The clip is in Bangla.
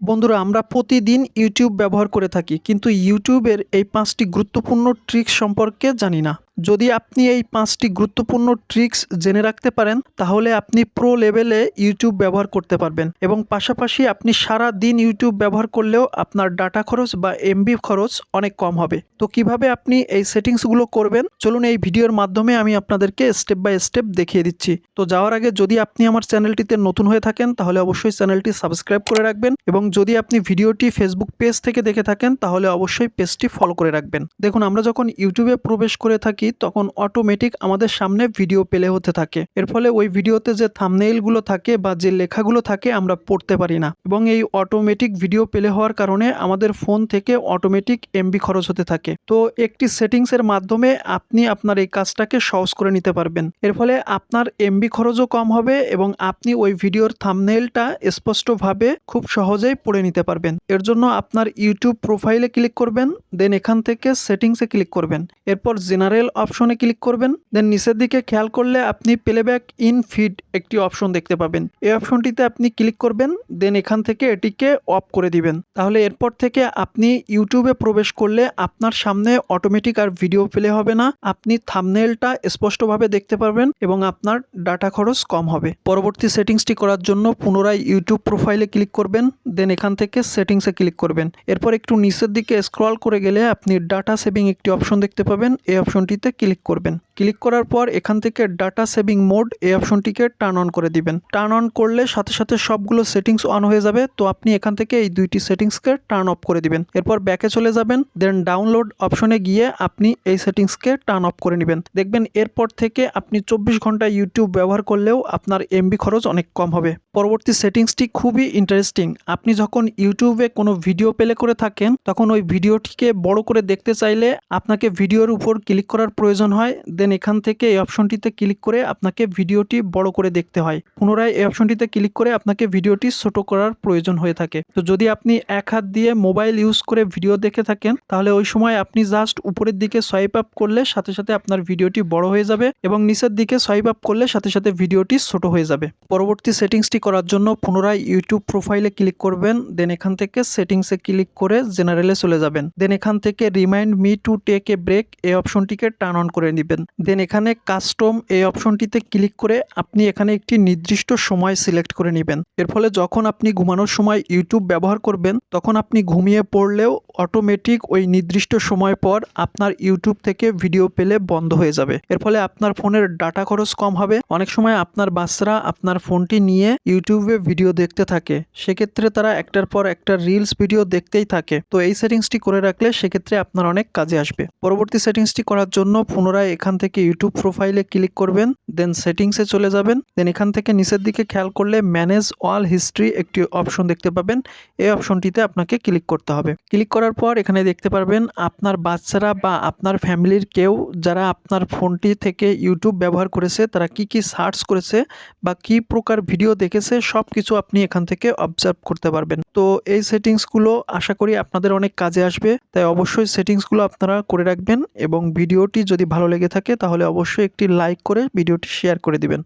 বন্ধুরা, আমরা প্রতিদিন ইউটিউব ব্যবহার করে থাকি, কিন্তু ইউটিউবের এই পাঁচটি গুরুত্বপূর্ণ ট্রিক সম্পর্কে জানি না। যদি আপনি এই পাঁচটি গুরুত্বপূর্ণ ট্রিক্স জেনে রাখতে পারেন, তাহলে আপনি প্রো লেভেলে ইউটিউব ব্যবহার করতে পারবেন এবং পাশাপাশি আপনি সারা দিন ইউটিউব ব্যবহার করলেও আপনার ডাটা খরচ বা এমবি খরচ অনেক কম হবে। তো কীভাবে আপনি এই সেটিংসগুলো করবেন? চলুন এই ভিডিওর মাধ্যমে আমি আপনাদেরকে স্টেপ বাই স্টেপ দেখিয়ে দিচ্ছি। তো যাওয়ার আগে যদি আপনি আমার চ্যানেলটিতে নতুন হয়ে থাকেন, তাহলে অবশ্যই চ্যানেলটি সাবস্ক্রাইব করে রাখবেন এবং যদি আপনি ভিডিওটি ফেসবুক পেজ থেকে দেখে থাকেন, তাহলে অবশ্যই পেজটি ফলো করে রাখবেন। দেখুন, আমরা যখন ইউটিউবে প্রবেশ করে থাকি তখন অটোমেটিক আমাদের সামনে ভিডিও প্লে হতে থাকে। এর ফলে ওই ভিডিওতে যে থামনেইলগুলো থাকে বা যে লেখাগুলো থাকে আমরা পড়তে পারি না। এবং এই অটোমেটিক ভিডিও প্লে হওয়ার কারণে আমাদের ফোন থেকে অটোমেটিক এমবি খরচ হতে থাকে। তো একটি সেটিংসের মাধ্যমে আপনি আপনার এই কাজটাকে সহজ করে নিতে পারবেন। এর ফলে আপনার এমবি খরচও কম হবে এবং আপনি ওই ভিডিওর থামনেইলটা স্পষ্টভাবে খুব সহজেই পড়ে নিতে পারবেন। এর জন্য আপনার ইউটিউব প্রোফাইলে ক্লিক করবেন দেন এখান থেকে সেটিংসে ক্লিক করবেন। এরপর জেনারেল অপশনে ক্লিক করবেন। দেন নিচের দিকে খেয়াল করলে আপনি প্লেব্যাক ইন ফিড একটি অপশন দেখতে পাবেন। এই অপশনটিতে আপনি ক্লিক করবেন, দেন এখান থেকে এটিকে অফ করে দিবেন। তাহলে এরপর থেকে আপনি ইউটিউবে প্রবেশ করলে আপনার সামনে অটোমেটিক আর ভিডিও প্লে হবে না। আপনি থামনেলটা স্পষ্টভাবে দেখতে পারবেন এবং আপনার ডাটা খরচ কম হবে। পরবর্তী সেটিংসটি করার জন্য পুনরায় ইউটিউব প্রোফাইলে ক্লিক করবেন, দেন এখান থেকে সেটিংসে ক্লিক করবেন। এরপর একটু নিচের দিকে স্ক্রল করে গেলে আপনি ডাটা সেভিং একটি অপশন দেখতে পাবেন। এই অপশনটিতে ক্লিক করবেন। ক্লিক করার পর এখান থেকে ডাটা সেভিং মোড এই অপশনটিকে টার্ন অন করে দিবেন। টার্ন অন করলে সাথে সাথে সবগুলো সেটিংস অন হয়ে যাবে। তো আপনি এখান থেকে এই দুইটি সেটিংসকে টার্ন অফ করে দিবেন। এরপর ব্যাকে চলে যাবেন। দেন ডাউনলোড অপশনে গিয়ে আপনি এই সেটিংসকে টার্ন অফ করে নেবেন। দেখবেন এরপর থেকে আপনি চব্বিশ ঘণ্টা ইউটিউব ব্যবহার করলেও আপনার এমবি খরচ অনেক কম হবে। পরবর্তী সেটিংসটি খুবই ইন্টারেস্টিং। আপনি যখন ইউটিউবে কোনো ভিডিও প্লে করে থাকেন, তখন ওই ভিডিওটিকে বড় করে দেখতে চাইলে আপনাকে ভিডিওর উপর ক্লিক করার প্রয়োজন হয়। দেন এখান থেকে এই অপশনটিতে ক্লিক করে আপনাকে ভিডিওটি বড় করে দেখতে হয়। পুনরায় এই অপশনটিতে ক্লিক করে আপনাকে ভিডিওটি ছোট করার প্রয়োজন হয়ে থাকে। তো যদি আপনি এক হাত দিয়ে মোবাইল ইউজ করে ভিডিও দেখে থাকেন, তাহলে ওই সময় আপনি জাস্ট উপরের দিকে সোয়াইপ আপ করলে সাথে সাথে আপনার ভিডিওটি বড় হয়ে যাবে এবং নিচের দিকে সোয়াইপ আপ করলে সাথে সাথে ভিডিওটি ছোট হয়ে যাবে। পরবর্তী সেটিংসটি করার জন্য পুনরায় ইউটিউব প্রোফাইলে ক্লিক করবেন, দেন এখান থেকে সেটিংসে ক্লিক করে জেনারেলে চলে যাবেন। দেন এখান থেকে remind me to take a break এই অপশনটিকে টার্ন অন করে নেবেন। দেন এখানে কাস্টম এই অপশনটিতে ক্লিক করে আপনি এখানে একটি নির্দিষ্ট সময় সিলেক্ট করে নেবেন। এর ফলে যখন আপনি ঘুমানোর সময় ইউটিউব ব্যবহার করবেন, তখন আপনি ঘুমিয়ে পড়লেও অটোমেটিক ওই নির্দিষ্ট সময় পর আপনার ইউটিউব থেকে ভিডিও পেলে বন্ধ হয়ে যাবে। এর ফলে আপনার ফোনের ডাটা খরচ কম হবে। অনেক সময় আপনার বাচ্চারা আপনার ফোনটি নিয়ে ইউটিউবে ভিডিও দেখতে থাকে। সেক্ষেত্রে তারা একটার পর একটা রিলস ভিডিও দেখতেই থাকে। তো এই সেটিংসটি করে রাখলে সেক্ষেত্রে আপনার অনেক কাজে আসবে। পরবর্তী সেটিংসটি করার জন্য পুনরায় এখান থেকে ইউটিউব প্রোফাইলে ক্লিক করবেন দেন সেটিংসে চলে যাবেন দেন এখান থেকে নিচের দিকে খেয়াল করলে ম্যানেজ অল হিস্ট্রি একটি অপশন দেখতে পাবেন, এই অপশনটিতে আপনাকে ক্লিক করতে হবে। ক্লিক করার পর এখানে দেখতে পারবেন আপনার বাচ্চারা বা আপনার ফ্যামিলির কেউ যারা আপনার ফোনটি থেকে ইউটিউব ব্যবহার করেছে, তারা কি কি সার্চ করেছে বা কি প্রকার ভিডিও দেখেছে সব কিছু আপনি এখান থেকে অবজার্ভ করতে পারবেন। তো এই সেটিংসগুলো আশা করি আপনাদের অনেক কাজে আসবে, তাই অবশ্যই সেটিংসগুলো আপনারা করে রাখবেন এবং ভিডিওটি যদি ভালো লেগে থাকে তাহলে অবশ্যই একটি লাইক করে ভিডিওটি শেয়ার করে দিবেন।